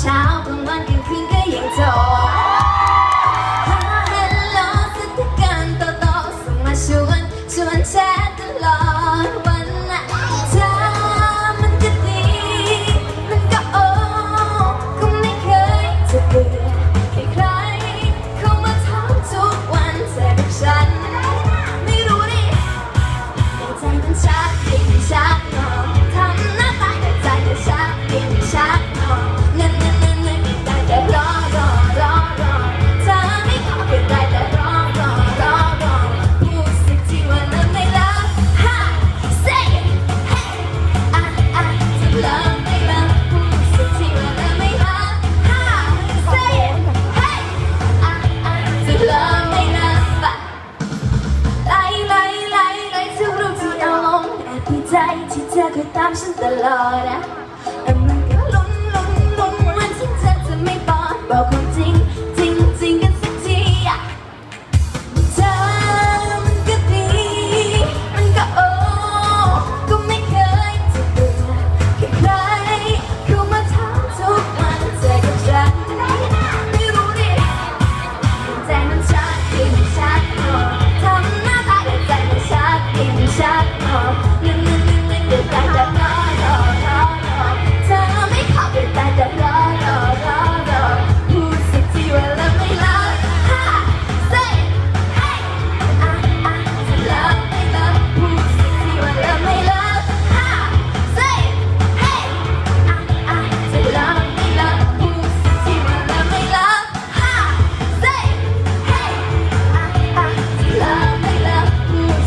เช้ากลางวันกลางคืนก็ยังโทรหาเฮลโลสถานการณ์ต่อๆส่งมาชวนชวนแชทตลอด ลอยลอยลอยลอยสู่โลกที่อ่อนแอพยใจที่เธอเคยตามฉันตลอดนะ